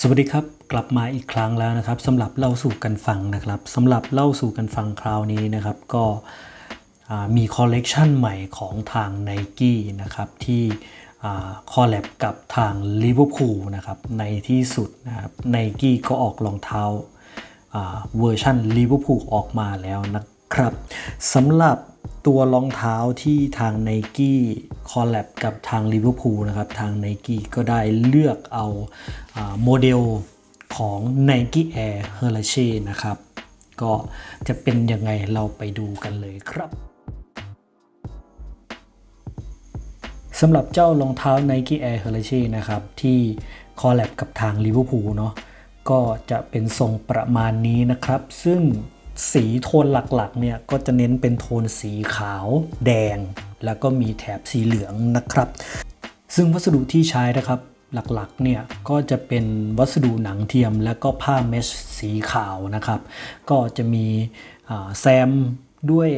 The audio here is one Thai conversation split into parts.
สวัสดีครับกลับมาอีกครั้งแล้วนะครับสำหรับเล่าสู่กันฟังนะครับสำหรับเล่าสู่กันฟังคราวนี้นะครับก็มีคอลเลกชันใหม่ของทาง n i กี้นะครับที่คอลแลบกับทาง l i v e r p o o l นะครับในที่สุดนะครับ n i กี้ก็ออกรองเท้าเวอร์ชัน l i v e r p o o l ออกมาแล้วนะครับสำหรับ ตัวรองเท้าที่ทาง n i กี้คอลแลบกับทาง l i v e r p o o l นะครับ ทาง n i กี้ก็ได้เลือกเอาโมเดลของ Nike Air h e r s h e นะครับ ก็จะเป็นยังไงเราไปดูกันเลยครับสำหรับเจ้ารองเท้า Nike Air h e r s h e นะครับ ที่คอลแลบกับทาง Liverpool เนาะก็จะเป็นทรงประมาณนี้นะครับ ซึ่ง สีโทนหลักๆเนี่ยก็จะเน้นเป็นโทนสีขาวแดง แล้วก็มีแถบสีเหลืองนะครับ ซึ่งวัสดุที่ใช้นะครับหลักๆเนี่ยก็จะเป็นวัสดุหนังเทียมและก็ผ้าเมชสีขาวนะครับ ก็จะมีแซมด้วย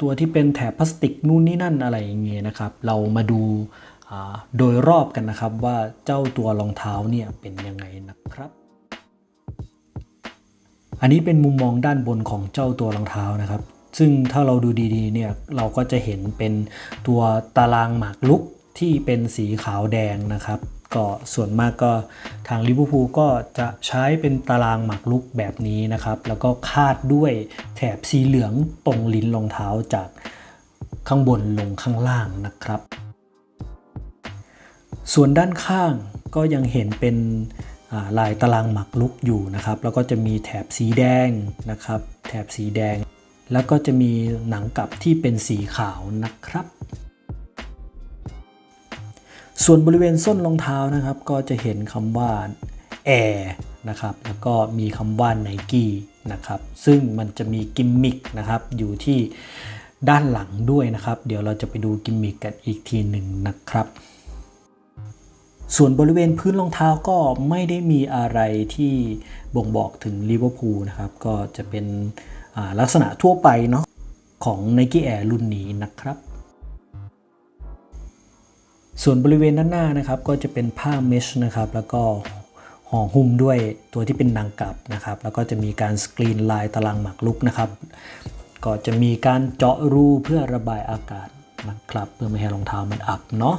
ตัวที่เป็นแถบพลาสติกนู่นนี่นั่นอะไรอย่างเงี้ยนะครับ เรามาดูโดยรอบกันนะครับว่าเจ้าตัวรองเท้าเนี่ยเป็นยังไงนะครับ อันนี้เป็นมุมมองด้านบนของเจ้าตัวรองเท้านะครับ ซึ่งถ้าเราดูดีๆเนี่ยเราก็จะเห็นเป็นตัวตารางหมากลุกที่เป็นสีขาวแดงนะครับ ก็ส่วนมากก็ทางลิเวอร์พูลก็จะใช้เป็นตารางหมากลุกแบบนี้นะครับ แล้วก็คาดด้วยแถบสีเหลืองตรงลิ้นรองเท้าจากข้างบนลงข้างล่างนะครับ ส่วนด้านข้างก็ยังเห็นเป็น ลายตารางหมักลุกอยู่นะครับ แล้วก็จะมีแถบสีแดงนะครับ แถบสีแดง แล้วก็จะมีหนังกลับที่เป็นสีขาวนะครับ ส่วนบริเวณส้นรองเท้านะครับ ก็จะเห็นคำว่า Air นะครับ แล้วก็มีคำว่า Nike นะครับ ซึ่งมันจะมีกิมมิคนะครับ อยู่ที่ด้านหลังด้วยนะครับ เดี๋ยวเราจะไปดูกิมมิคกันอีกทีหนึ่งนะครับ ส่วนบริเวณพื้นรองเท้าก็ไม่ได้มีอะไรที่บ่งบอกถึงลิเวอร์พูลนะครับ ก็จะเป็นลักษณะทั่วไปเนาะของ Nike Air รุ่นนี้นะครับส่วนบริเวณด้านหน้านะครับก็จะเป็นผ้าเมชนะครับ แล้วก็ห่อหุ้มด้วยตัวที่เป็นนางกลับนะครับ แล้วก็จะมีการสกรีนลายตารางหมากลุกนะครับ ก็จะมีการเจาะรูเพื่อระบายอากาศนะครับ เพื่อไม่ให้รองเท้ามันอับเนาะ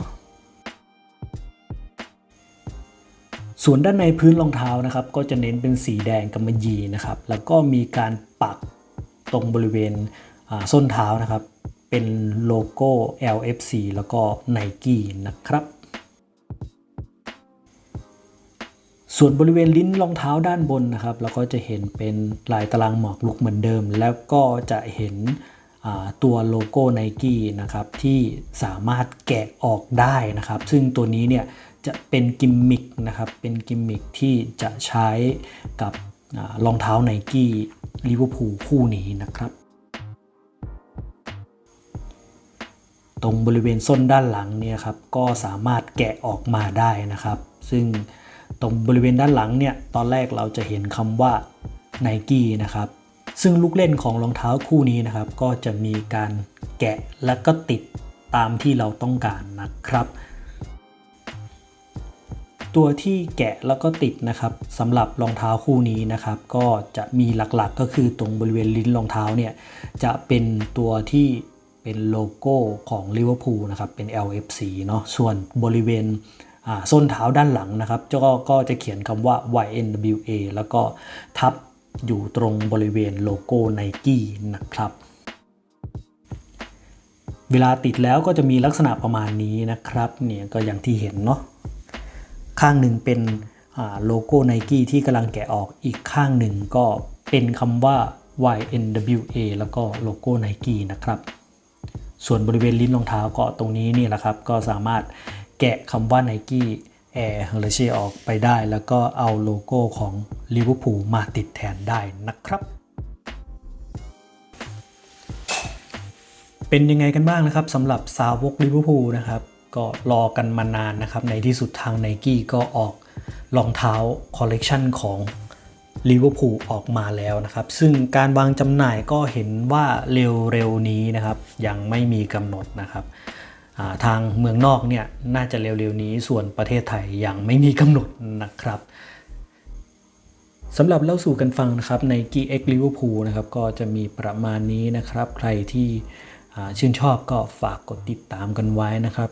ส่วนด้านในพื้นรองเท้านะครับก็จะเน้นเป็นสีแดงกำมะหยี่นะครับแล้วก็มีการปักตรงบริเวณส้นเท้านะครับ เป็นโลโก้ LFC แล้วก็ Nike นะครับ ส่วนบริเวณลิ้นรองเท้าด้านบนนะครับเราก็จะเห็นเป็นลายตารางหมอกลุกเหมือนเดิม แล้วก็จะเห็นตัวโลโก้ Nike นะครับที่สามารถแกะออกได้นะครับ ซึ่งตัวนี้เนี่ย จะเป็นกิมมิคนะครับ เป็นกิมมิคที่จะใช้กับรองเท้า Nike ลิเวอร์พูลคู่นี้นะครับ ตรงบริเวณส้นด้านหลังเนี่ยครับก็สามารถแกะออกมาได้นะครับ ซึ่งตรงบริเวณด้านหลังเนี่ยตอนแรกเราจะเห็นคำว่า Nike นะครับซึ่งลูกเล่นของรองเท้าคู่นี้นะครับ ก็จะมีการแกะและก็ติดตามที่เราต้องการนะครับ ตัวที่แกะแล้วก็ติดนะครับสำหรับรองเท้าคู่นี้นะครับ ก็จะมีหลักๆก็คือตรงบริเวณลิ้นรองเท้าเนี่ยจะเป็นตัวที่เป็นโลโก้ของลิเวอร์พูลนะครับเป็น LFC เนาะส่วนบริเวณส้นเท้าด้านหลังนะครับก็ก็จะเขียนคำว่า YNWA แล้วก็ทับอยู่ตรงบริเวณโลโก้ Nike นะครับ เวลาติดแล้วก็จะมีลักษณะประมาณนี้นะครับเนี่ยก็อย่างที่เห็นเนาะ ข้างหนึ่งเป็นโลโก้ Nike ที่กำลังแกะออกอีกข้างหนึ่งก็เป็นคำว่า YNWA แล้วก็โลโก้ Nike นะครับ ส่วนบริเวณลิ้นรองเท้าก็ตรงนี้นี่แหละครับ ก็สามารถแกะคำว่า Nike Air h e r s h e ออกไปได้ แล้วก็เอาโลโก้ของ Liverpool มาติดแทนได้นะครับ เป็นยังไงกันบ้างนะครับสำหรับสาวกลิเวอร์พูลนะครับ ก็รอกันมานานนะครับ ในที่สุดทาง n i กี้ก็ออกรองเท้าคอลเลกชันของลิเวอร์พูลออกมาแล้วนะครับ ซึ่งการวางจำหน่ายก็เห็นว่าเร็วๆนี้นะครับ ยังไม่มีกำหนดนะครับาทางเมืองนอกเนี่ยน่าจะเร็วๆนี้ส่วนประเทศไทยยังไม่มีกำหนดนะครับสำหรับเล่าสู่กันฟังนะครับใน g x Liverpool นะครับก็จะมีประมาณนี้นะครับ ใครที่ชื่นชอบก็ฝากกดติดตามกันไว้นะครับ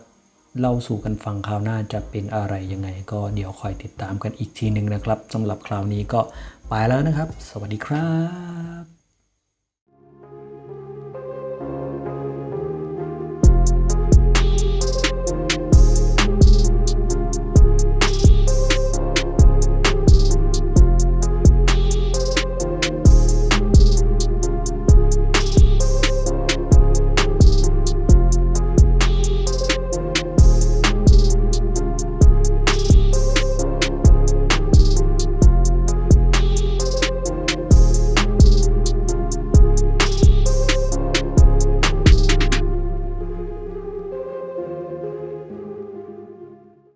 เล่าสู่กันฟังคราวหน้าจะเป็นอะไรยังไง ก็เดี๋ยวคอยติดตามกันอีกทีหนึ่งนะครับสำหรับคราวนี้ก็ไปแล้วนะครับ สวัสดีครับ